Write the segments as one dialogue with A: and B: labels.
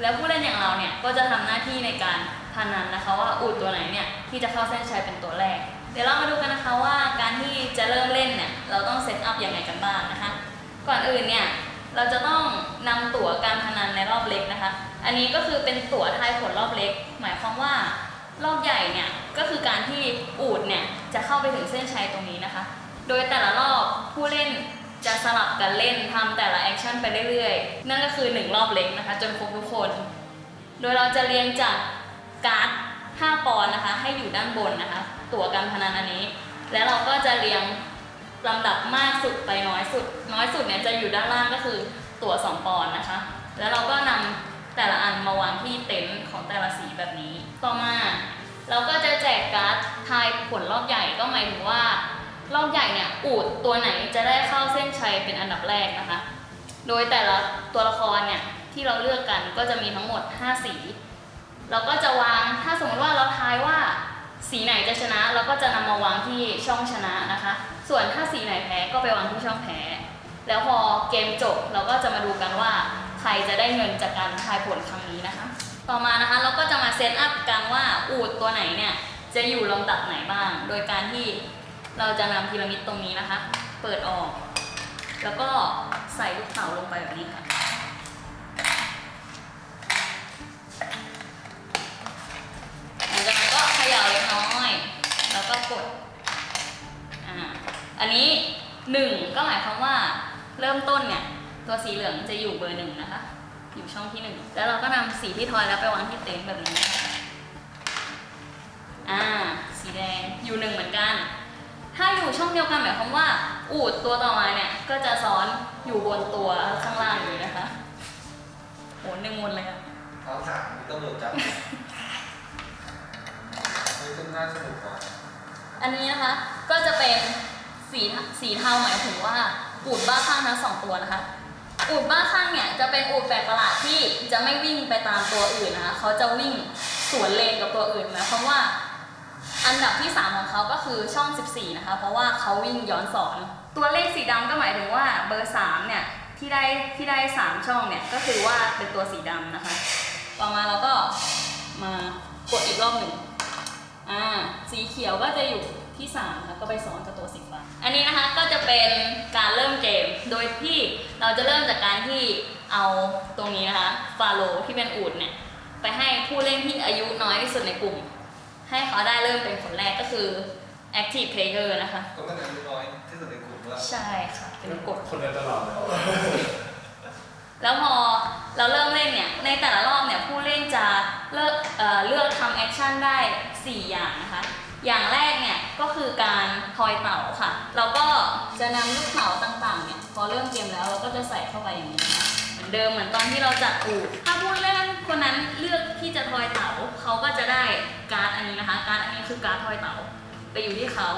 A: แล้วผู้เล่นอย่างเราเนี่ยก็จะทำหน้าที่ในการพนันนะคะว่าอูฐตัวไหนเนี่ยที่จะเข้าเส้นชัยเป็นตัวแรก เดี๋ยวเรามาดูกันนะคะว่าการที่จะเริ่มเล่นเนี่ยเราต้องเซตอัพยังไงกันบ้างนะคะ ก่อนอื่นเนี่ยเราจะต้องนำตั๋วการพนันในรอบเล็กนะคะ อันนี้ก็คือเป็นตั๋วทายผลรอบเล็ก หมายความว่ารอบใหญ่เนี่ยก็คือการที่อูดเนี่ยจะเข้าไปถึงเส้นชัยตรงนี้นะคะ โดยแต่ละรอบผู้เล่น จะสลับกันเล่นทำแต่ละแอคชั่นไปเรื่อยๆ นั่นก็คือ 1 รอบเล็กนะคะ จนครบทุกคน โดยเราจะเรียงจากการ์ด5ปอนนะคะ ให้อยู่ด้านบนนะคะ ตั๋วการพนันอันนี้ แล้วเราก็จะเรียงลำดับมากสุดไปน้อยสุด น้อยสุดเนี่ยจะอยู่ด้านล่างก็คือตั๋ว2ปอนนะคะ แล้วเราก็นำแต่ละอันมาวางที่เต็นท์ของแต่ละสีแบบนี้ ต่อมา เราก็จะแจกการ์ดทายผลรอบใหญ่ก็หมายถึงว่า รอบใหญ่เนี่ยอูดตัวไหนจะได้เข้าเส้นชัยเป็นอันดับแรกนะคะ โดยแต่ละตัวละครเนี่ยที่เราเลือกกันก็จะมีทั้งหมด 5 สี เราก็จะวางถ้าสมมติว่าเราทายว่าสีไหนจะชนะเราก็จะนำมาวางที่ช่องชนะนะคะ ส่วนถ้าสีไหนแพ้ก็ไปวางที่ช่องแพ้ แล้วพอเกมจบเราก็จะมาดูกันว่า ใครจะได้เงินจากการทายผลครั้งนี้นะคะ ต่อมานะคะเราก็จะมาเซตอัพกันว่าอูดตัวไหนเนี่ยจะอยู่ลำดับไหนบ้าง โดยการที่ เราจะนำพีระมิดตรงนี้นะคะ เปิดออก แล้วก็ใส่ลูกเต๋าลงไปแบบนี้ค่ะ หลังจากนั้นก็เขย่าเล็กน้อย แล้วก็กด อ่า อันนี้หนึ่งก็หมายความว่าเริ่มต้นเนี่ย ตัวสีเหลืองจะอยู่เบอร์หนึ่งนะคะ อยู่ช่องที่หนึ่ง แล้วเราก็นำสีที่ทอยแล้วไปวางที่เต็นท์แบบนี้ อ่า สีแดงอยู่หนึ่งเหมือนกัน ถ้าอยู่ช่องเดียวกันหมายความว่า อูดตัวต่อมาเนี่ยก็จะซ้อนอยู่บนตัวข้างล่างอยู่นะคะโหหนึ่งวนเลยอะ
B: เขาถามมีตำรวจจับนี่เป็นน่าสนุกกว่า
A: อันนี้นะคะก็จะเป็นสีสีเทาหมายถึงว่าอูดบ้าข้างทั้งสองตัวนะคะอูดบ้าข้างเนี่ยจะเป็นอูดแปลกประหลาดที่จะไม่วิ่งไปตามตัวอื่นนะคะเขาจะวิ่งสวนเลนกับตัวอื่นหมายความว่า อันดับที่ 3 ของเขาก็คือช่อง 14 นะคะ เพราะว่าเขาวิ่งย้อนสอน ตัวเลขสีดำก็หมายถึงว่าเบอร์ 3 เนี่ย ที่ได้ที่ได้ 3 ช่องเนี่ย ก็คือว่าเป็นตัวสีดำนะคะ ต่อมาเราก็มากดอีกรอบหนึ่งอ่าสีเขียวก็จะอยู่ที่3ค่ะก็ไปซ้อนกับตัวสีฟ้าอันนี้นะคะก็จะเป็นการเริ่มเกม โดยที่เราจะเริ่มจากการที่เอาตรงนี้นะคะฟาโลที่เป็นอูดเนี่ยไปให้ผู้เล่นที่อายุน้อยที่สุดในกลุ่ม ให้เขาได้เริ่มเป็นคนแรกก็คือ active player นะคะ
B: ก็ต้องอายุน้อยที่สุดในกลุ่มว่า
A: ใช่ค่ะ เป็นกฎ
C: คนเดินตลอดเลย
A: แล้วพอเราเริ่มเล่นเนี่ย ในแต่ละรอบเนี่ยผู้เล่นจะเลือกเอ่อเลือกทำแอคชั่นได้ 4 อย่างนะคะ อย่างแรกเนี่ยก็คือการทอยเต่าค่ะ เราก็จะนำลูกเต๋าต่างๆเนี่ยพอเริ่มเกมแล้วเราก็จะใส่เข้าไปอย่างนี้นะคะ เหมือนเดิมเหมือนตอนที่เราจัดอูดถ้าผู้เล่นคนนั้นเลือกที่จะทอยเต๋าเขาก็จะได้การ์ดอันนี้นะคะ การ์ดอันนี้คือการ์ดทอยเต๋าไปอยู่ที่เขา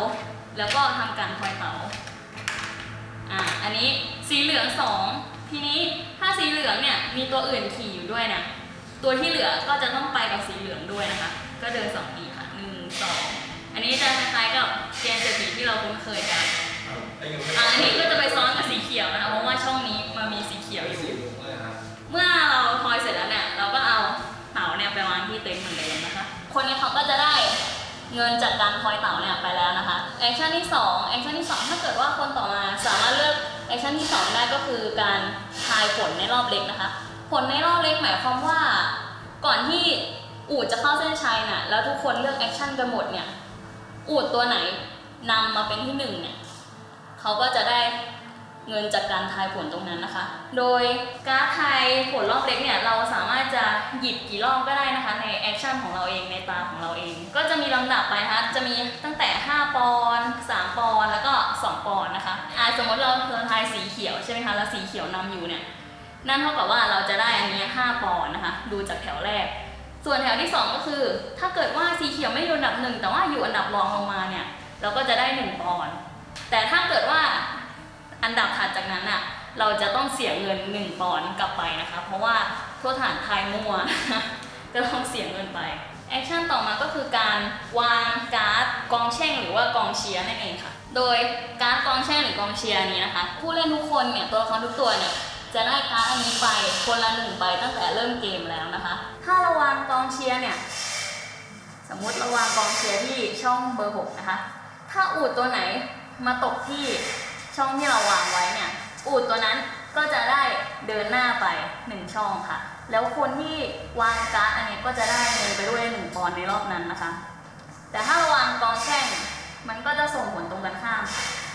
A: แล้วก็ทำการทอยเต๋าอ่าอันนี้สีเหลืองสองทีนี้ถ้าสีเหลืองเนี่ยมีตัวอื่นขี่อยู่ด้วยนะตัวที่เหลือก็จะต้องไปกับสีเหลืองด้วยนะคะ ก็เดินสองทีค่ะหนึ่งสองอันนี้จะคล้ายๆกับเกมเศรษฐีที่เราคุ้นเคยกัน
B: อายุไม่
A: อ่าอันนี้ก็จะไปซ้อนกับสีเขียวนะคะเพราะว่าช่องนี้มันมีสี ที่เต็นท์เหมือนเดิมนะคะ คนนี้เขาก็จะได้เงินจากการทอยเต่าเนี่ยไปแล้วนะคะ แอคชั่นที่2แอคชั่นที่สองถ้าเกิดว่าคนต่อมาสามารถเลือกแอคชั่นที่สองได้ก็คือการทายผลในรอบเล็กนะคะ ผลในรอบเล็กหมายความว่าก่อนที่อูดจะเข้าเส้นชัยน่ะแล้วทุกคนเลือกแอคชั่นกันหมดเนี่ยอูดตัวไหนนำมาเป็นที่หนึ่งเนี่ยเขาก็จะได้ เงินจากการทายผลตรงนั้นนะคะ โดยการทายผลรอบเล็กเนี่ยเราสามารถจะหยิบกี่รอบก็ได้นะคะ ในแอคชั่นของเราเองในตาของเราเอง ก็จะมีลำดับไปนะคะจะมีตั้งแต่ 5 ปอน3ปอนแล้วก็ 2 ปอนนะคะอ่าสมมติเราเราทายสีเขียวใช่ไหมคะแล้วสีเขียวนำอยู่เนี่ยนั่นเท่ากับว่าเราจะได้อันนี้ 5 ปอนนะคะ ดูจากแถวแรก ส่วนแถวที่ 2 ก็คือ ถ้าเกิดว่าสีเขียวไม่อยู่อันดับหนึ่งแต่ว่าอยู่อันดับรองลงมาเนี่ยเราก็จะได้ 1 ปอนแต่ถ้าเกิดว่า อันดับถัดจากนั้นอะเราจะต้องเสียเงินหนึ่งปอนด์กลับไปนะคะ เพราะว่าโทษฐานทายมั่วก็ต้องเสียเงินไปแอคชั่นต่อมาก็คือการวางการ์ดกองแช่งหรือว่ากองเชียร์นั่นเองค่ะ โดยการ์ดกองแช่งหรือกองเชียร์นี้นะคะ ผู้เล่นทุกคนเนี่ยตัวละครทุกตัวเนี่ยจะได้การ์ดอันนี้ไปคนละหนึ่งใบตั้งแต่เริ่มเกมแล้วนะคะ ถ้าราวางกองเชียร์เนี่ยสมมุติราวางกองเชียร์ที่ช่องเบอร์หกนะคะ ถ้าอูดตัวไหนมาตกที่ ช่องที่เราวางไว้เนี่ยอูดตัวนั้นก็จะได้เดินหน้าไปหนึ่งช่องค่ะ แล้วคนที่วางการ์ดอันนี้ก็จะได้เงินไปด้วยหนึ่งปอนในรอบนั้นนะคะ แต่ถ้าเราวางกองแช่งมันก็จะส่งผลตรงกันข้าม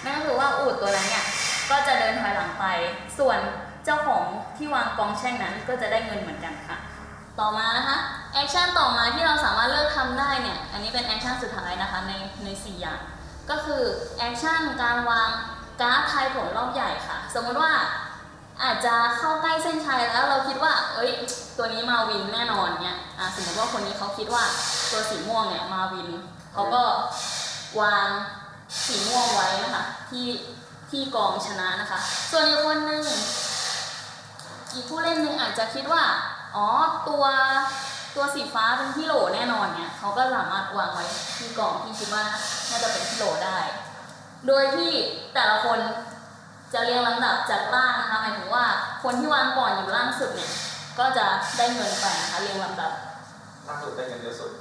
A: นั่นก็คือว่าอูดตัวนั้นเนี่ยก็จะเดินถอยหลังไป ส่วนเจ้าของที่วางกองแช่งนั้นก็จะได้เงินเหมือนกันค่ะ ต่อมานะคะแอคชั่นต่อมาที่เราสามารถเลือกทำได้เนี่ย อันนี้เป็นแอคชั่นสุดท้ายนะคะในใน4อย่าง ก็คือแอคชั่นการวาง การ์ดทายผลรอบใหญ่ค่ะ สมมติว่าอาจจะเข้าใกล้เส้นชัยแล้วเราคิดว่า เอ้ย ตัวนี้มาวินแน่นอนเนี่ยอะสมมติว่าคนนี้เขาคิดว่าตัวสีม่วงเนี่ยมาวินเขาก็วางสีม่วงไว้นะคะที่ที่กองชนะนะคะ ส่วนอีกคนหนึ่งอีกผู้เล่นหนึ่งอาจจะคิดว่า อ๋อ ตัวตัวสีฟ้าเป็นที่โหลแน่นอนเนี่ยเขาก็สามารถวางไว้ที่กล่องที่คิดว่าน่าจะเป็นที่โหลได้ โดยที่แต่ละคนจะเรียงลำดับจากล่างนะคะหมายถึงว่าคนที่วางก่อนอยู่ล่างสุดเนี่ยก็จะได้เงินไปนะคะเรียงลำดับ
B: ล่าสุดได้เงินเยอะสุด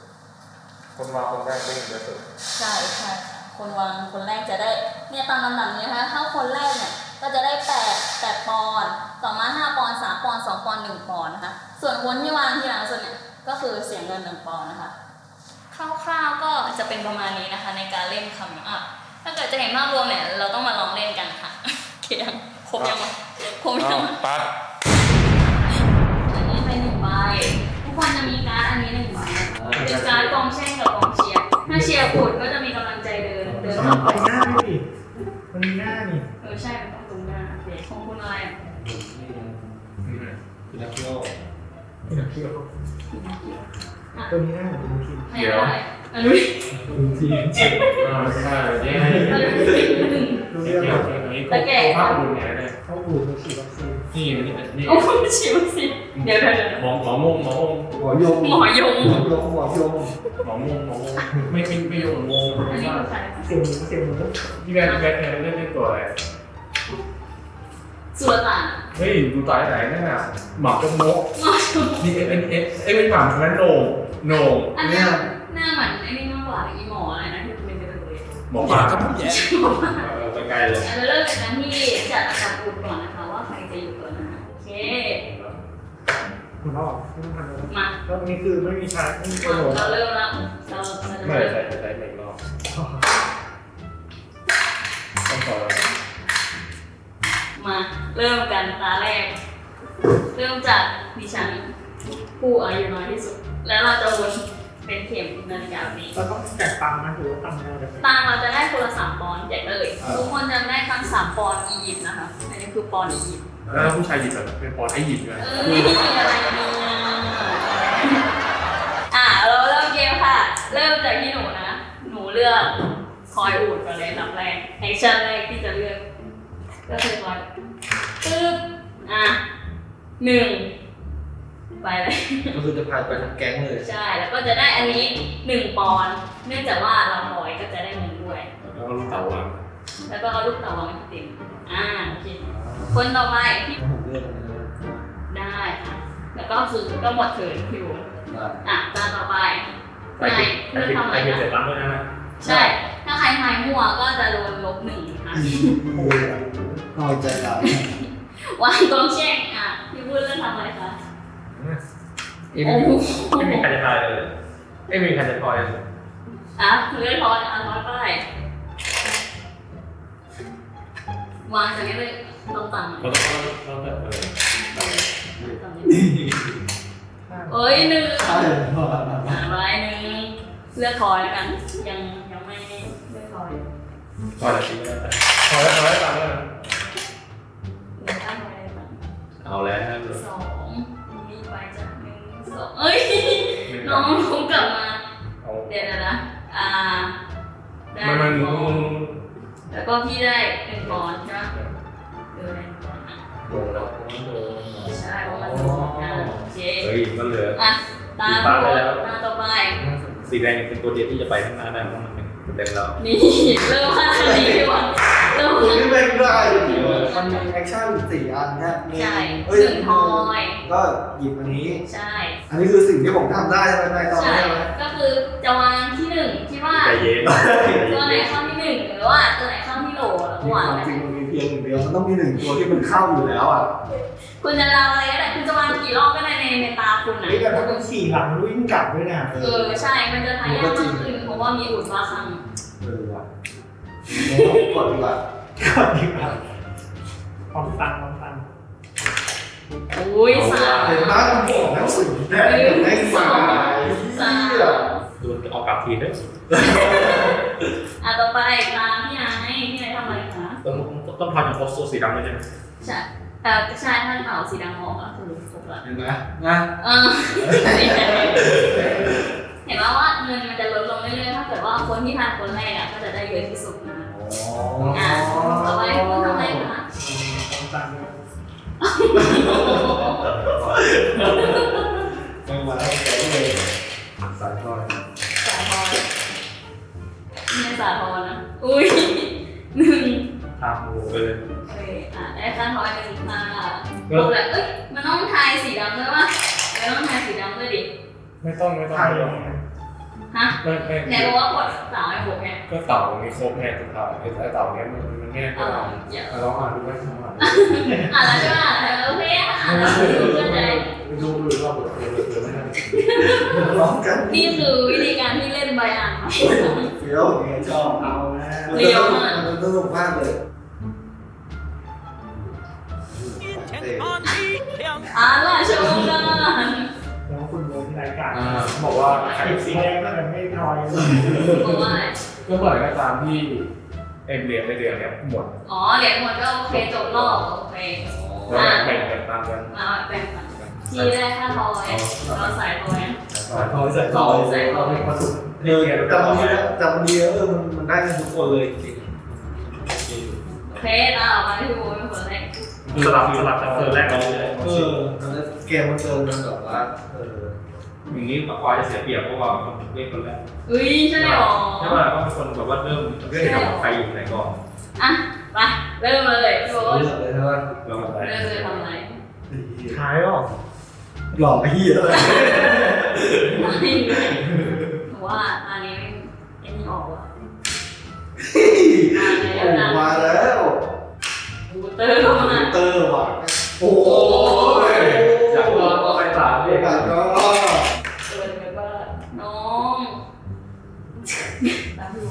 C: คนวางคนแรกได้เงินเยอะสุด
A: ใช่ใช่ค่ะคนวางคนแรกจะได้เนี่ยตามลำดับนี้นะคะถ้าคนแรกเนี่ยก็จะได้แปดแปดปอนด์ต่อมาห้าปอนด์สามปอนด์สองปอนด์หนึ่งปอนด์นะคะส่วนคนที่วางที่หลังสุดเนี่ยก็คือเสียเงินหนึ่งปอนด์นะคะคร่าวๆก็จะเป็นประมาณนี้นะคะในการเล่นคำอัพ ถ้าเกิดจะเห็นภาพรวมเนี่ยเราต้องมาลองเล่นกันค่ะโอเคยังครบยังวะครบยังวะ
C: ตัด
A: อันนี้เป็นหนึ่งใบทุกคนจะมีการ์ดอันนี้หนึ่งใบเป็นการ์ดกองแช่งกับกองเชียร์ ถ้าเชียร์อุดก็จะมีกำลังใจเดินเดินต่อไป
D: หน้าไม่ดิมันมีหน้านี่
A: เออใช่มันต้องตรงหน้าโอเคของคุณอะไรอะ
B: คือนักเที่ยว
D: พี่หนักเคี้ยวตัวนี้หน้าเหมือนดูที
A: ไม่ได้ อันนี้
D: ดูที
C: อ่าใช่แย่
A: อันนี้
D: ดู
C: เกี่
D: เรื่
C: ยว
D: ง
C: กับอันนี้ก็ภาพบุญเนี่ยเลย
D: เขาอูดมาฉีดวัคซีน
C: นี่นนี้นี่
A: โอ้ยชิวสิเดี๋ยวเดี๋ยวเดี๋ยว
C: หมอหมอมงหมอมง
D: หัวยง
A: หมอยง
D: หัวยงหัวยง
C: หมอมงหมอมงไม่ไม่ไม่ยงงง
A: อันนี้
C: ว่า
A: คือใคร
D: เสียงหมูเสียงหมู
C: พี่แบนพี่แบนเล่นเล่นตัวอะไร
A: สุลต่าน
C: เฮ้ยดูตายไหนนั่นน่ะหมักจมกนี่เอ็นเอ็นเอ็นเอ้ไม่หมักนั้นโหน่งโหน่ง
A: อันนี้หน้าเหมือน ไอ้นี่มากกว่าอีหมออะไรนะที่เป็นกระเทย
C: หมอปลาครับผมแย่ไปไกลเลย
A: อาจจะเริ่มจากการที่จัดอันดับอุดก่อนนะคะว่าใครจะอยู่ก่อนนะคะโอเค
D: หัวเราะไม่ต้องทำแล้ว
A: มา
D: แล้วนี่คือไม่มีชาร์จไม่มีกระโดด
A: เราเริ่มแล้วเราเราจะ
C: ไม่
A: เริ่ม
C: ใส่ใส่ใส่รอบต้องขอ
A: มาเริ่มกันตาแรก เริ่มจากดิฉันผู้อายุน้อยที่สุด แล้วเราจะวน เป็นเข็มนาฬิกาแบบนี้
D: เราต้องแจกตังค์นะหรือว่าตังค์เราจะ
A: ตังค์เราจะได้คนละสามปอนด์แจกเลยทุกคนจะได้ทั้งสามปอนด์อียิปต์นะคะอันนี้คือปอนด์อียิปต์
C: แล้วผู้ชายหยิบแบบเป็นปอนให้หยิบเลย
A: เอ้ยอะไรเนี่ยอะเราเริ่มเกมค่ะ เริ่มจากที่หนูนะ หนูเลือกคอยอูดก่อนเลยลำแรกแอคชั่นแรกที่จะเลือกก็คือคอยปึ๊บอะหนึ่ง ไปเลย
B: ก็คือจะพาไปทั้งแก๊งเลย
A: ใช่ แล้วก็จะได้อันนี้หนึ่งปอนด์เนื่องจากว่าเราถอยก็จะได้เงินด้วย
C: แล้วก็ลูกเต๋าวาง
A: แล้วก็เอาลูกเต๋าวางที่ติ่มอ่าโอเค คนต่อไปที่
B: ผมเลือกนะ
A: ได้ค่ะแล้วก็คือก็หมดเถินคิว
B: ว่า
A: อะตามต่อไป
C: ไปผิดไปผิดไปผิดเสร็จปั๊บด้วยนะ
A: ใช่ ถ้าใครทายมั่วก็จะโดนลบหนึ่งค่ะ
D: โอ้ยน้อยใจเรา
A: วางกองแช่งอะพี่พูดเรื่องทำอะไรคะ
C: ไม่
A: โอ้โห
C: มีใครจะทายเลยไม่มีใครจะทอยเลย
A: อะเลื่อนร้อยอะร้อยไปวางจากนี้เลยลงต่ำหน่อย
C: เราต้องเราแบบเออ
A: เอ้ยหนึ่ง
D: ใช่เพราะ
A: อ่าไว้หนึ่งเลือกคอยแล้วกัน ยังยังไม่เลือกคอย
C: ทอยแต่ทีไม่ได้ทอยแล้วทอยแล้วตามแล้ว
A: ได้
C: มันมัน
A: แล้วก็พี่ได้หนึ่งปอนด์ใช่ไหมเออได้หนึ่งปอนด์
C: โดนแล้วโดน
A: ใช่เพราะมันโดนอ่าโอเค
C: เฮ้ยมันเหลือ
A: อะตา
E: ฟ้าไปแล้ว
A: ตาต่อไป
E: สีแดงเป็นตัวเดียวที่จะไปข้างหน้าได้เพราะมันเป็นเต็มแล้ว
A: นี่เริ่มมาทางนี้ดีกว่า เริ่ม
D: ตัว
A: มา
D: นี้เป็นได้มันมีแอคชั่นสี่อันเนี่ยมี
A: ใช่
D: เอ้ย
A: หนึ่งทอย
D: ก็หยิบอันนี้
A: ใช่
D: อันนี้คือสิ่งที่ผมทำได้ใช่ไหมในตอน
A: ใช่
D: นี้ใช่ไหม
A: ก็คือจะวางที่หนึ่งที่ว่า
E: ใจเย็น
A: ตัวไหนเข้าที่หนึ่งหรือว่าตัวไหนเข้าที่โหลแล้วก็
D: มีควา
A: ง
D: วาม
A: ไว้
D: จริงมันมีเพียงหนึ่งเดียวมันต้องมีหนึ่งตัวที่มันเข้าอยู่แล้วอะ
A: คุณจะเดาอะไรก็ได้คุณจะวางกี่รอบก็ได้ในในตาคุณนะ
F: นี่แต่ถ้าเป็นขี่หลังวิ่งกลับด้วยนะ
A: เออใช่มันจะทายากมากขึ้นเพราะว่ามีอุดมาคัง
D: เออว่ะ กดดีกว่า
F: ก่อนดีกว่าความตันความตัน
A: อุ้ยสาม
D: เห็นไหมมันบอกแล้วสิ่งแรกได้สาย
A: สาม
D: เหี้ย
E: ดูออกกลับทีด้วย
A: อะต่อไปตามพี่ไอ้พี่ไอ้ทำอะไรคะ
E: ต้องต้องทอยจากโพสต์สีดำด้วยใช่ไหม
A: ใช่เออใช่ท่านเอาสีดำออกแล้วสรุปครบละ
D: เห็นไหมนะ
A: เออเห็นว่าว่าเงินมันจะลดลงเรื่อยๆถ้าเกิดว่าคนที่ทานคนแรกอะก็จะได้เยอะที่สุดนะ อะต่อไปคุณทำอะไรคะ
F: ตันด้วย
D: ไม่มาให้แกเลย
C: สายทอด
A: สาทรนี่สาทรนะ อุ้ยหนึ่ง
E: ทามูไปเลย
A: โอเคอะได้ค่าทอยหนึ่งค่ะบอกเลยเอ้ย มันต้องทายสีดำด้วยวะไม่ต้องทายสีดำด้วยดิ
C: ไม่ต้องไม่ต้อง
F: ถ่าย
C: ไม่
F: ล
C: ต้อง
F: งนะ
A: ฮะ
C: ไม่ไม่
A: ไหนบอกว่ากดสาวไอ้หกไง
C: ก็เต่ามีครบแน่ตัวเต่าไอ้ไอ้เต่าเนี้ยมันมันง่ายก
A: อ๋อ
C: ว่า
A: เดี๋ยว
C: เราอ่านดูไหมลองอ่าน
A: อะแล้วใช่ไหมโอเคอะอะแล้วดูเพื่อใจ
C: ดูดูดูรอบเดียวเดียวไม่ได้
D: ร้องกัน
A: นี่คือวิธีการที่เล่นใบอ่านไหม
D: เฟี้ยวอย่างเงี้ยชอบ
F: เอานะ
A: เลี้ยวมาก
D: มันสนุกมากเลย
A: อะล่ะชมกัน
F: รายการ
C: อ่าบอกว่าใคร
F: ไอ้สีแดงก็เลยไม่ทอยเลย
A: บอกว่าอะไร
C: ก็เมื่อไหร่ก็ตามที่เอ็มเรียนในเดือนเนี้ยหมด
A: อ๋อเหรียญหมดก็โอเคจบรอบโอเค
C: แล้วแบ่งแบ่งตามกัน
A: มาแบ่งกันที่แรกค่าทอยเราใส่ทอย
C: สายทอดสายทอด
A: ใส่ทอย
C: มาสุด
D: เออจำดีจำดีเออมันมันได้กันทุกคนเลยจริง
A: โอเคตาออกมาที่โบเป็นคนแรก
E: สลับสลับจากเธอแรกกันเลย
D: เออมันเกมมันเจอมันแบบว่าเออ
E: อย่างนี้ปากควายจะเสียเปรียบเพราะว่ามันเล่นคนแรก
A: อุ้ยใช่หรอ
E: ใช่ป่ะก็เป็นคนแบบว่าเริ่มเรื่องเกี่ยวกับใครอยู่ไหนก่อน
A: อะไปเริ่มเลยพี่โบ
D: เลือกเลยใช่ไหม
E: แล้วก็ไป
A: เริ่มเลยทำอะไร
F: ถ่ายออก
D: หล่อเฮียเลย
A: ว่าอันนี้ไอ้นี่ออกว่ะ
D: โอ้มาแล้ว
A: บูเตอร์เข้ามา
D: เตอร์ว่ะโอ้
C: ย
E: อยากว่าไปสาม
D: เด็
E: เด็
D: ก
E: ก
D: อะก็
A: เกินไปบ้างน้อง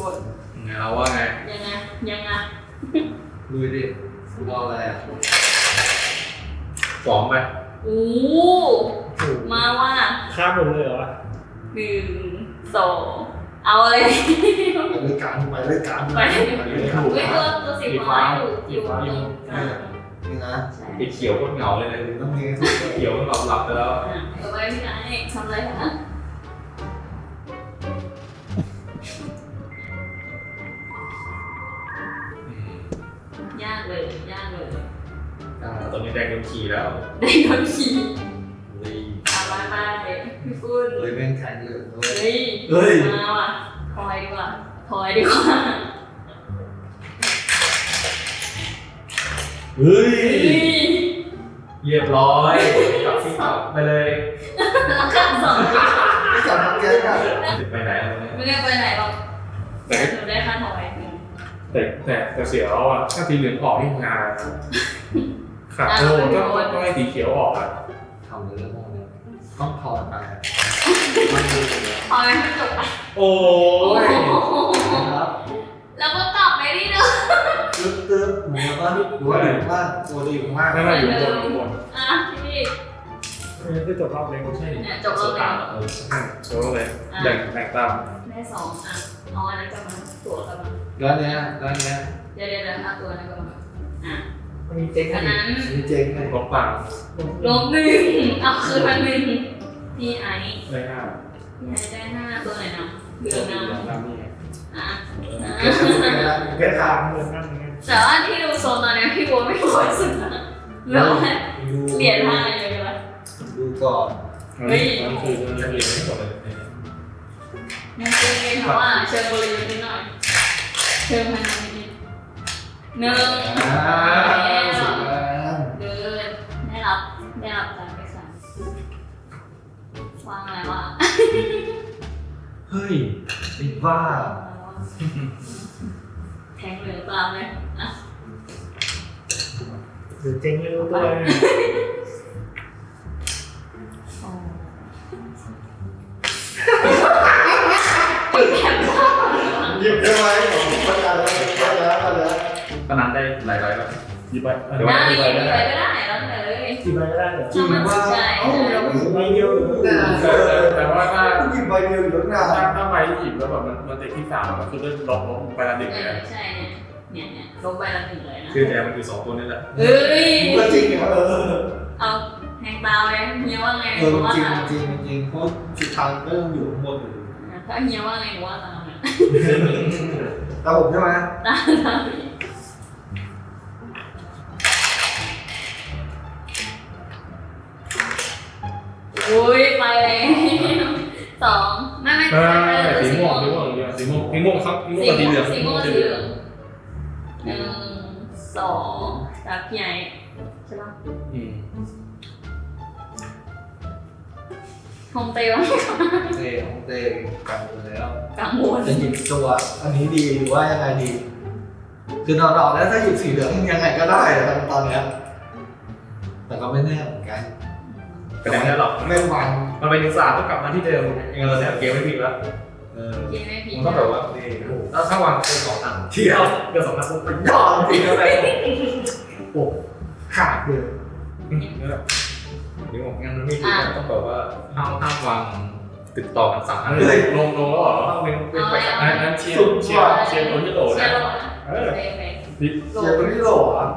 A: ตามพี่โบ
C: เอาว่าไง
A: ยังไงยังไง
D: ดูดิรออะไรอะ
E: สองไป
A: โอ้มาว่า
F: ข้ามหมดเลยเหรอ
A: หนึ่งสองเอาเลย
D: ไปด้วยกันไปด้วยกัน
A: ไป
D: ด้วยกัน
A: เฮ้ยตัวตัวสีฟ้าอยู่อยู่ตรงนี้อ่า
D: นี่นะ
A: ใช่
E: ติดเขียวก็เหงาเลยเลย
D: ต้องมีทุกคน
E: เขียวหลับหลับไปแล้ว
A: อะต่อไปพี่นายทำอะไรคะ
E: ขี่แล้ว
A: ได้โดนขี่
E: เลย
A: เอาไปไปพี่ปุ้น
D: เลยแม่งแข็งเลย
A: เฮ้ย
D: เฮ้ย
A: มาว่ะถอยดีกว่าถอยดีกว่า
D: เฮ้ย
A: เฮ้ย
E: เรียบร้อยกลับที่กลับไปเลย
A: แล้วกันสอง
D: ไม่จับทำแกกัน
E: ไปไหนอะไรเนี่ย
A: ไม่ได้ไปไหนหรอก
C: แต่
A: หนูได้ค่าถอยหนึ่ง
C: แต่แต่แต่เสียแล้วอะถ้าสีเหลืองออกที่งาน ขาดโลต้องต้องให้สีเขียวออกอะ
D: ทำเลยแล้วพวกนี้ต้องถอดไป
A: ถอยให้จบไป
C: โอ้ย
D: ครับ
A: แล้วก็กลับไปที่เดิม
D: ตึ๊บตึ๊บหมูบ้านหรือว่าอยู่บ้านตัวดีอยู่บ้าน
C: นั่นแหละอยู่บนอยู่บน
A: อะพี่
F: เออจะจบรอบเลย
E: ไม่ใช่
A: เนี่ยจบแล้วเลย
E: เออ
C: อะโชว์เลยแบ่งแบ่งตาม
A: ได้สองอะเอาอันนั้นกลับมาตัวกลับมา
D: แล้วเนี้ยแล้วเนี้ย
A: เดี๋ยวเดี๋ยวเดี๋ยวเอาตัวนั้นกลับมาอะ
F: มันมีเจ๊ง
A: อันนั้น
D: มีเจ๊งเลย
C: ลบตังค์
A: ลบหนึ่งเอาคืนมาหนึ่งพี่ไอ้
C: ได้ห้า
A: พี่ไอ้ได้ห้าตัวไหนนะเหลืองนะ
C: ตามนี่ไง
A: อะ
D: แค่
F: แค่
D: ถา
F: สามมเงินนั่นเอง
A: แต่ว่าที่ดูโซนตอนเนี้ยพี่โบไม่ค่อยสุดนะแล้วา
D: ดู
A: เหรียญห้าเยอะเลย
D: ดูก่อน
C: อันนี้อันนี้คือเรียนเรียนไม่หมดเลย
A: ยังเป็นเกมเพราะว่าเชิงบริเวณนิดหน่อยเชิงพันนิด หนึ่ง
D: อ่า
A: ว
D: สุดแล้ว
A: เดินได้รับได้รับการไปสั่งวางอะไรวะ
D: เฮ้ยไอ้บ้า
A: แทงเหลือเปล่าเลยอะ
F: หรือเจ๊งไม่รู้ตัว
A: โอ้ปิดแคปชั่น
D: หยิบได้ไหม
E: ก็นั้นได้หลายใบแล้ว
C: หยิบไป
E: เดี๋ยว
A: ได้
E: ว่า
A: หยิบไปก็ได้แล้วแต่เลย
F: กี่ใบก็ได้เหรอ
A: ช่างมันใช่
D: เอ้าเราไม่หยิบใบเดียวอยู่ตั้งนาน
C: แต่แต่แต่ว่าถ้า
D: หยิบใบเดียวอยู่ตั้งนาน
C: ถ้าถ้าไปหยิบแล้วแบบมันมันติดที่สามก็คือเลื่อนล็อกล็อกไปละหนึ่ง
A: เอ
C: เลย
A: อใช่เนี่ยเนี่ยเนี่ยลงไปละหนึ่งเลยนะ
E: คือแต่มันคือสองตัวนี่แหละ
A: เอ้ย
D: ก็จริงเนี่ยเออ
A: เอาแหงตาเลยเฮียว่าไง
D: เออ
A: หนูว่า
D: จริง
A: ตาม
D: จริงจริงเพราะสุดท้ายก็ต้องอยู่ข้างบนอยู่
A: ถ้าเฮียว่าไงหนูว่าตามเนี่ย
D: แต่ผมใช่ไหม
A: ตามตา อุ้ยไปเลยสองไม่ไม่
C: ไม่ไม่ไม่
A: ไม่
C: สีม่วงสีม่วงเดียวสีม่วงสีม่วงครับสีม่วงกับสีเหลือง
A: สีม่วงกับสีเหลืองหนึ่งสองจากพี่ไอ้ใช่ปะ
C: อืม
A: ฮงเต้วะ
D: เต้ของเต้กลับมาแล้ว
A: กังวล
D: จะหยิบตัว อันนี้ดีหรือว่ายังไงดี คือนอนๆแล้วถ้าหยิบสีเหลืองยังไงก็ได้ตอนตอนเนี้ยแต่ก็ไม่แน่เหมือนกัน
E: แต่ไม่ได้หรอก
D: ไม่วัน
E: มันไปถึงสามก็กลับมาที่เดิมยังไงเราเนี่ยเกมไม่ผิดแล้ว
D: เออ
A: เกมไม่ผิด
E: มันต้องแบบว่านี่โอ้โหถ้าถ้าวางเป็นสองตังเที่ยวเกินสองตังปุ๊บมัน
D: ยอดจริงๆเลยโอ้ขาดเลย
E: นี่แหละนี่บอกงั้นมันไม่ผิดนะต้องแบบว่าห้ามห้ามวางติดต่อกันสามอัน
C: อัน
E: เลย
C: นี้ลงลงแล้วเหรอ
E: ต้องเป็นเป็นไปสัก
C: อั
E: อั
C: น
E: น
C: นั้นเชียร์เชียร์เชียร์คนที่โหล
A: เชีย
C: นะ
A: ร์โหลนะ
C: เออ
A: เฟเฟ
C: พี่
A: โหล
D: เชียร์คนที่โหลอะ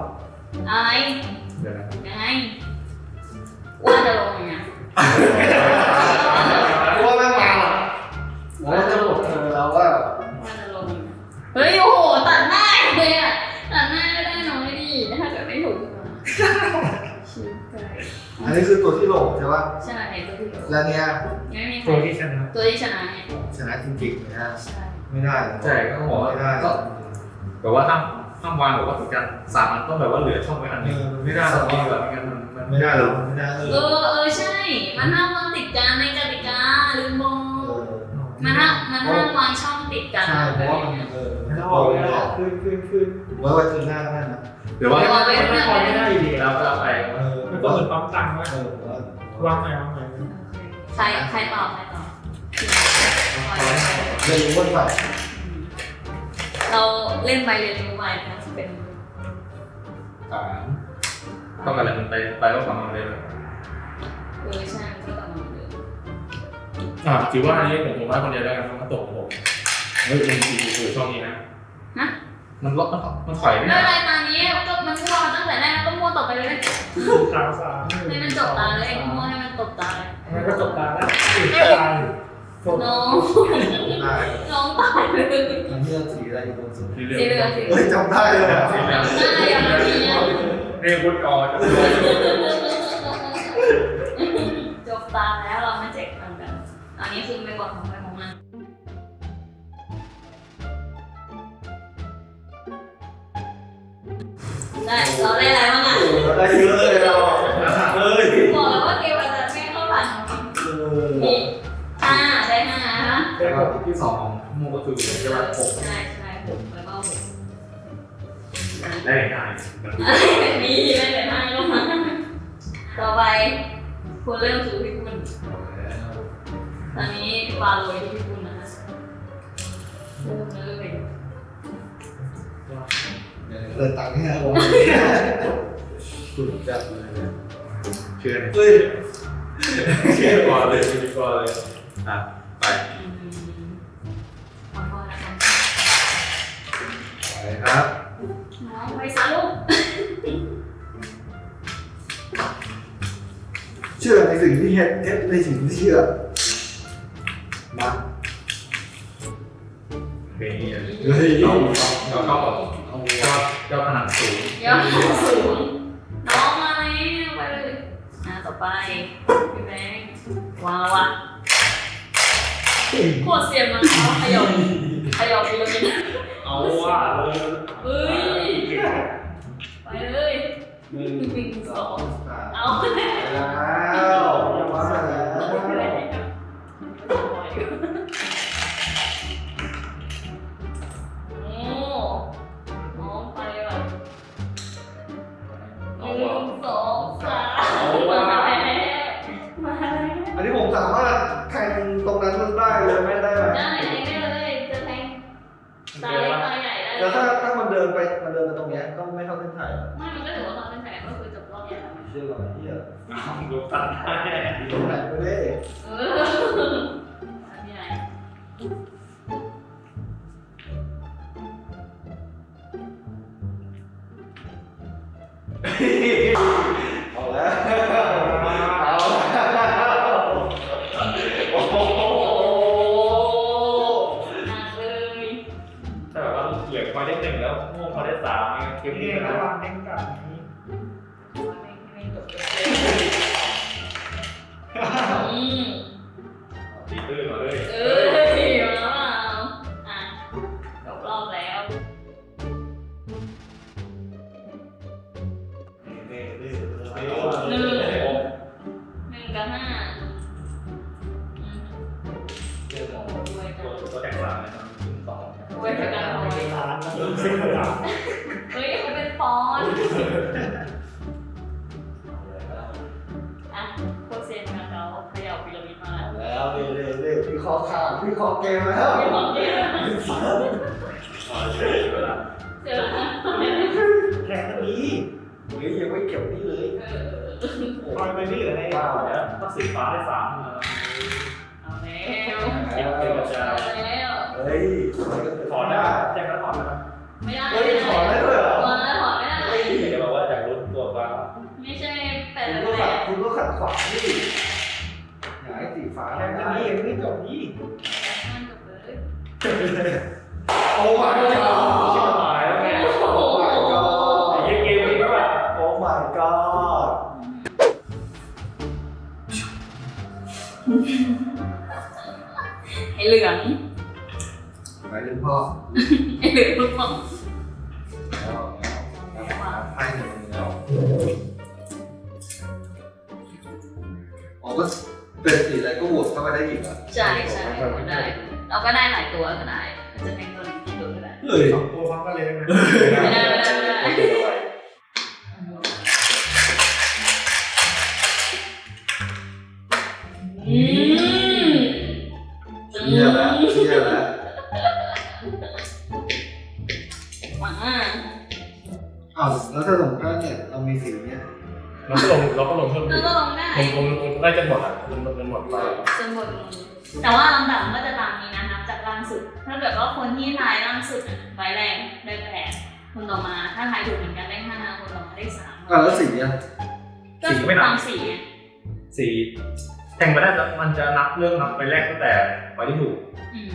A: ไอ้
E: เดี๋ยวนะ
A: ไง ว่าจะลงยังไง
D: เพราะว่าแม่งมาอะแล้วจะบอกเธอแล้วว่า
A: ว่าจะลงยังไงเฮ้ยโอ้โหตัดหน้าเลยอะตัดหน้าก็ได้น้อยดีถ้าเกิดไม่ถูกขึ้นมาชิบไก่
D: อันนี้คือตัวที่โหลใช่ป่ะ
A: ใช่ตัวที่โหล
D: แล้วเนี้ย
A: ยังไม่มีใคร
F: ตัวที่ชนะ
A: ตัวที่ชนะเนี่ย
D: ชนะจริงๆเลยนะ
A: ใช่
D: ไม่ได้เลย
E: ใช่ก็ต้องบอกว่า
D: ไม่ได้
E: ก็แบบว่าห้ามห้ามวางแบบว่าถึงกันสามอันต้องแบบว่าเหลือช่องไว้อัน
D: เอ
E: นึง
D: อมันไม่ได้ห
E: ส
D: ร
E: อ
D: องก
E: ดีกว่าไม่งั้นมันมัน
D: ไม่ได้หรอกไม่ได้เอ
A: เอ
D: อ
A: อเออใช่ มันห้ามวางติดกันในกติกาลืมบอ
D: เอกอ
A: มันห้ามมันห้ามวางช่องติดกัน
D: ใช่เพราะว่ามันเออ
F: ไม่
D: ไม่
F: ต้
D: ต้
F: อ
D: องง
F: ออก
D: ไม่
F: ไม่
D: ได้
F: ได้ขึ้นขึ้นขึ้น
D: ไว้ไว้ทีหน้าก็ได้นะ
E: หรือว่า
A: เอาไว้
F: ไม่พอไม่ได้อยู่ดี
E: เราก็เอาไป
D: เออ
F: มันก็เหมือนปั๊มตังค์ว่า
D: เออว่าวา
F: งไหนวางไหน
A: ใครใครตอบใครตอบ
D: เรียนรู้ว่าแบบ
A: เราเล่นไปเรียนรู้ไปนะเป็น
D: สาม
E: ต้องอะไรมันไปไปก็ฟังมันเลย
A: เออใช่ก็ตอบมาเลย
C: อะถือว่าอันนี้ผมผมว่าคนเดียวได้กันเพราะมันตกของผมเฮ้ยมันสีคือช่องนี้นะ
E: มันล็อกมันมันถอยไม่
A: ไม่
E: ได้
A: เป็นไรตอนนี้ก็มันมั่วตั้งแต่แรกก็มั่วต่อไปเลย
F: สามสาม
A: ให้มันจบตาเลยมั่วให้มันตบตาเลย
F: มันก็จบตาแล้วตายจบ
A: น้อง
D: ได้
A: น้องตายเลย
D: มันเลือกสีอะไรอยู่บนสุด
C: สีเหลื
A: สีเหลื
C: อ
A: องงสีเหลื
D: เฮ้
A: อยง
D: จำได้เลยอะ
E: สีเหลือง
A: ได้อย่างนี้
E: เรียกวุฒิกอจะ
A: จบตาแล้วเราไม่เจ็บกันกันอันนี้คือไม่บอกของใครของมันได้เราได้อะไรบ้างอะ
D: เราได้เยอะเลยเราเฮ้ย
A: บอกแล้วว่าเกมอาจจะไม่เข้าผ่าน
D: เออ
A: มีห้าได้ห้าฮะ
E: แล้วก็ที่สองของมูก็คือใช่ไหมหก
A: ใช่
E: ได้ง่าย
A: มีได้แต่ห้าก็มาต่อไปคุณเริ่มสู่พี่คุณตอนนี้ฟาโรยที่พี่คุณนะคะเริ่มเลย
D: เปิดตังค์ให้นะวงสุดจัดเลย
E: เชื่อ
D: เฮ้ย
C: เชียร์ก่อนเลยเชียร์ก่อนเลย
E: อะไป
A: อืมขอโทษนะคะ
D: ไปครับ
A: น้องไปซะ
D: ชื่อในสิ่งที่เห็นเท็จในสิ่งที่เชื่อมา
E: เพลงนี้
D: เฮ้ย
E: เราเราเข้าแบบ
D: เอา
E: ยอดยอดขนาดสูง
A: ยอดสูงน้องมาแล้วไปเลยอะต่อไปพี่แบงค์ว้าวว่ะโคตรเซียนมันเขาขยมขยมพีระมิด
F: เอาว่าเลย
A: เฮ้ยไปเลย
D: หนึ่ง
A: หนึ่งสอง
D: สาม
A: เอา
D: ไปแล้วมาแล้ว Yeah. เด้
E: พี่คอ
A: ขาด
D: พี่คอเกมแล้ว
A: มีของเยอะ
E: อ๋อเฉยเว
A: เจอแล้ว
F: แทงอันนี้
D: เฮ้ยยังไม่เก็บนี่เลย
A: เออ
F: ปล่อยไปไม่เหลืออะไร
D: ว้าว
E: แล้วก็สีฟ้าได้สามมา
A: เอาแล้ว
E: เก็บเก็บกระจา
A: เอา
E: ย
A: แล้ว
D: เฮ้ย
E: ถอนได้แจ้งแล้วถอนได้ว
A: ไม่ได้
D: เฮ้ยถอนได้ด้วย โอ้ my
E: ชิบ
D: god
E: หายแล้วไง
A: โอ้โห
E: ไอ้เกมนี้ก็แบบ
D: โอ้ my god
A: ไอเหลือง
D: ไปถึงพ่อ
A: ไอเหลืองลูกบอก
D: แล้วแล้วไพ่หนึ่งแล้วอ๋อก็เป็นสีอะไรก็โหวตเข้าไปได้อีกอะ
A: ใช่ใช่ได้ เราก็ได้หลายตัวก็ได้มันจะเป็นตัวหนึ่งที่ตัวก็ได้
D: เฮ้ย
F: สองตัวพร้อมกันเลยนะ
A: ไม่ได้ไม่ได้ไม่ได้อืม
D: เชี่ยแล้วเชี่ยแล้ว
A: มา
D: อ้าวแล้วถ้าสมมติว่าเนี่ยเรามีสีเนี้ย
C: เราก็ลงเราก็ลงเพิ่ม
A: แล้วก็ลงได้
C: ลงลงลงได้จนหมดอะจนจนหมดไป
A: จนหมดมือแต่ว่าลำดับมันก็ ก็ตามสีไง
E: สีแทงไปได้แล้วมันจะนับเรื่องนับไปแรกตั้งแต่ไปที่ถูก
A: อืม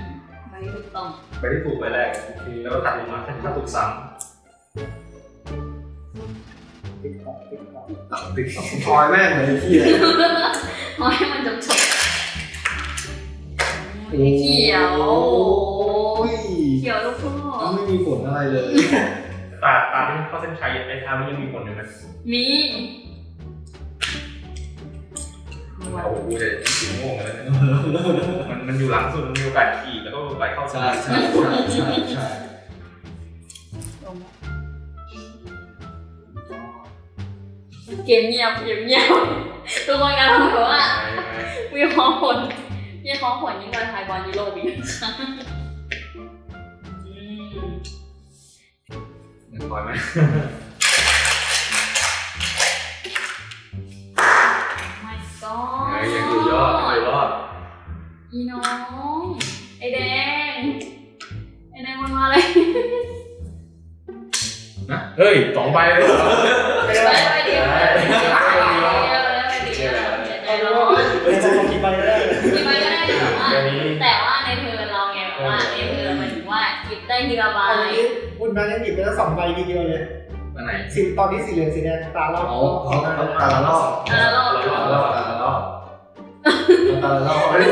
A: ใบที่ถูกต้อง
E: ไปที่ถูกไปแรกแล้วก็ตัดลงมาถ้าถูกซ้
D: ตัดติดสปอยแม่งเลยที่
A: เอาให้มันจบจบเขียว
D: โอ้ย
A: เขียวลูกพ่อ
D: แล้วไม่มีผลอะไรเลยำ
E: ตาตาที่เข้าเส้นชัยไอ้ทางนี้ยังมีผลอยู่นะ
A: มี
E: โอ้โหจะสีม่วงเลยนะมันมันอยู่หลังสุดมันมีโอกาสขี่แล้วก็ไหลเข้า
D: ใช่ใช่ใช่ใช่ใช่
A: เกมเงียบเกมเงียบทุกคนกำลังแบบว่ามีความผลมีความผลยิ่งกว่าไทยบอลยุโรปอีกอืม
E: หนึ่งร้อยไหม ยังอยู่ยอดยังอยู่รอด
A: อีน้อง ไอแดง ไอแดงมันมาเลย
C: เฮ้ยสองใบเลยเหรอ
A: ไปไปเดียวไปเดียวไปเดียวไปเดียวใจร้อน
F: เป็นจะกี่ใบได้
A: กี่ใบก็ได้แต่ว่า
E: เดี๋ยวนี้
A: แต่ว่าในเธอเราไงแบบว่าในเธอหมายถึงว่าหยิบได้ทีละใบ
F: อันนี้คุณแม่ยังหยิบไปแล้วสองใบทีเดียวเลย
E: อันไหน
F: สีตอนนี้สีเหลืองสีแดงตาเรา
D: เอาเอาเอาตาละรอบ
A: แต่ละรอบ
E: เราเรา เราเรา
D: ตอนเราไม่ได้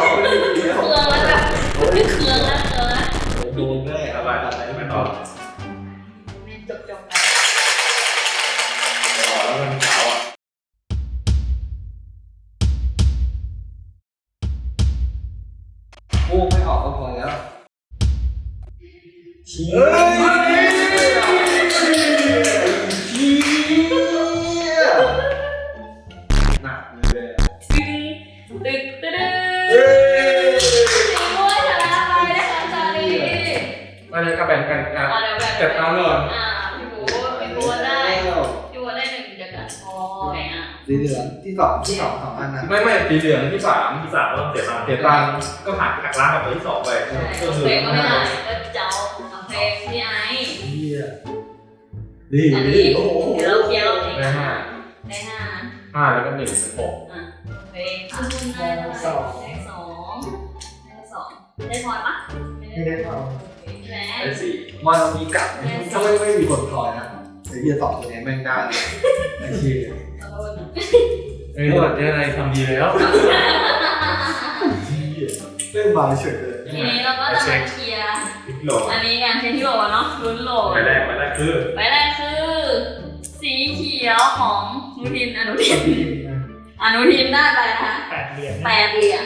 D: เราไม่ได้ดี
A: เครื่องแล้วแบบเครื่องแล้วเค
C: ก็แบ่งกันอะ
A: อ่าเดี๋ยวแบ่ง
C: จัดเอาเลย
A: อ่าพี่บูพี่บูได้พี่บูได้หนึ่งเดี๋ยวกันโอ้ยอะ
D: สีเหลืองที่สองที่สองสองอันนะ
C: ไม่ไม่สีเหลืองที่สาม
E: ที่สามก็ต้องเสียตังค์
C: เสียตังค์
E: ก็หักหักล้างกับตัวที่สองไป
A: ใช่
E: ก็
A: โอ
E: คือ
A: เคก็ไม่ได้ก็เจ้าโอเคพี่ไอ้
D: เฮียดี
A: อัน
D: ดี
A: นี้
D: โอ้โห
A: เดี๋ยวเราเคลียร์รอบนี้
C: ได้ห้า
A: ได้ห้า
C: ห้าแล้วก็หนึ่งเป็นหก
A: อะโอเคคุณได้เท่าไหร่ได้สองได้สองได้พอปะ
D: ไม่ได้เอา
A: แล้ว
E: ได้สี่
D: มอยมันมีกลับถ้าไม่ไม่มีคนคอยนะไอ้เฮียสองตัวนี้แม่งได้เลยไอ้เฮีย
A: ขอโทษนะ
C: เอ้ยตัดยังไงทำดีแล้ว
D: เฮียเล่นมาเฉยเลย
A: ทีนี้เราก็จะมาเคลียร์
E: พิกโล
A: อันนี้การเช็คที่โหลเนาะลุ้นโหล
E: ไปแรกไปแรกคือ
A: ไปแรกคือ สีเขียวของอนุทินอนุทินอนุทินได้ไปนะคะ
F: แปดเหรียญ
A: แปดเหรียญ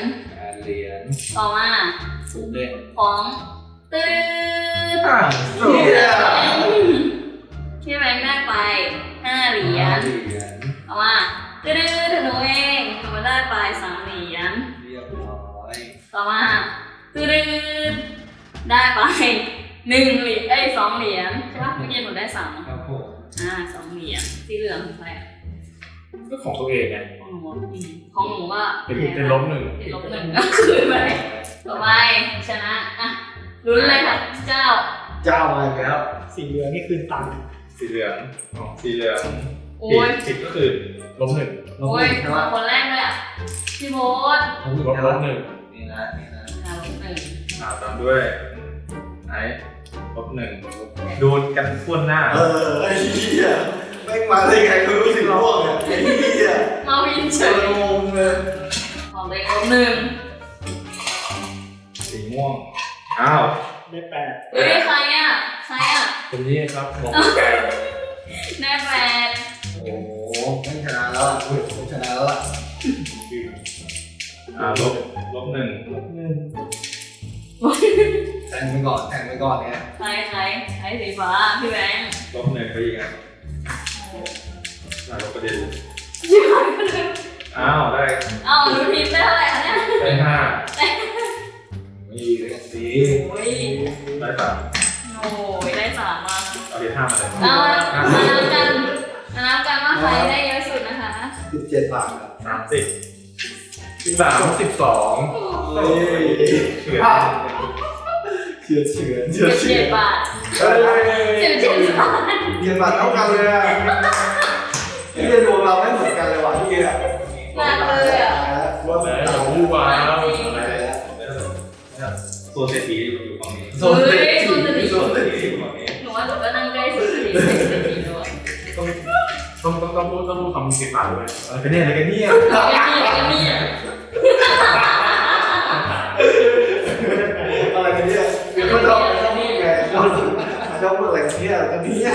D: เหรียญ
A: ต่อมา
D: สูงเลย
A: ของ ตื้อ
D: อะเฮีย
A: ที่แบงค์ได้ไปห้าเหรียญ
D: เหรียญ
A: ต่อมาตื้อถึงหนูเองหนูได้ไปสามเหรียญ
D: เรียบร้อย
A: ต่อมาตื้อได้ไปหนึ่งเหรียญไอ้ยสองเหรียญใช่ปะเมื่อกี้หนูได้สาม
D: ครับผม
A: อ่าสองเหรียญสีเหลืองคือใครอะ
C: ก็ของตัวเองไง
A: ของหนูอืมของหนูว่า
C: เป็นเป็นลบหนึ่ง
A: ติดลบหนึ่งก็คืนไปต่อไปชนะอะ ลุ้นเลยค่ะเจ้า
D: เจ้ามาอีกแล้ว
F: สีเหลืองนี่คืนตังค์
E: สีเหลืองอ๋อสีเหลือง
A: โอ้
E: ผิ
A: ย
E: ดผิดก็คือ
C: ลบหนึ่ง
D: ลง
A: โอ้
D: มื
A: ย
D: อใช่ไหม
A: คนแรกเลยอะพี่โบ๊ท
D: ลงมือ
C: ลบ
D: ใช่
C: ล
D: ไหม
C: บหนึ่ง
D: นี่นะนี่นะ
A: อ่าลบหนึ่ง
E: อ่าตามด้วยไหนลบหนึ่งดูกันทั่วหน้า
D: เออไอ้เหี้ยแม่งมาได้ไงกูรู้สึกร่วงเนี่ยไอ้เหี้ย
A: มาวินเฉ
D: เจอยงงเลย
A: ของตัวเองลบหนึ่ง
E: สีม่วง อ้าว
F: ได้แปด
A: เฮ้ยใครอะใครอะ
C: คนนี้ครับหมอกแกง
A: ได้แปด
D: โอ้โหแม่งชนะแล้วอะอุ้ยผมชนะแล้วอะ
E: อ่าลบลบหนึ่ง
F: หนึ่ง
D: แทงไปก่อนแทงไปก่อนเนี่ย
A: ใครใครใครสีฟ้าพี่แบงค์
E: ลบหนึ่งไปอีกอะอ่าลบประเด็น
A: ยี่ห้อไปเลย
E: อ้าวได้
A: เอาอนุทินได้เท่าไหร่คะเนี่ย
C: ได้ห้า
D: มีเรียนสี
A: โอ้ย
E: ได้สาม
A: โอ้ยได้สามมา
E: เอาเหรียญห้ามาเลย
A: เอามานับกันมานับกันว่าใครได้เยอะสุดนะคะ
D: สิบเจ็ดบาทอะ
E: สามสิบ
C: สามสิบสอง
D: เฮ้ย
E: เฉือน
D: เฉือนเฉือนเฉื
A: สิ
D: อน
A: บ
D: เฉื
A: เจ็
D: อ
A: ด
D: น
A: บาท
C: เฮ้ย
A: สิบเจ็ดบาท
D: เรียนบาทเท่ากันเลยอะนี่เรียนดวงเราไม่เหมือนกันเลยว่ะพี่อะ
A: หนักเลยอะ
C: ว่าไหนเหรอวู้ว้าว
D: อะไรแล้ว
E: โซนเศรษฐีอยู่ฝั่งนี้
D: โซนเศรษฐีโซนเศรษฐี
E: อยู่ฝั่งนี้
A: หนูว่าหนูก็นั่งใกล้สุดที่เศรษฐีด้วย
C: ต้องต้องต้องพูดต้องพูดคำสิบบาทด้วยอะไรกันเนี่ยอะไรกันเนี่ย
A: ก็นี่ก็นี่
D: อะไรกันเนี่ยเดี๋ยวก็ชอบชอบพูดไงชอบชอบพูดอะไรกันเนี่ยกันเนี่ย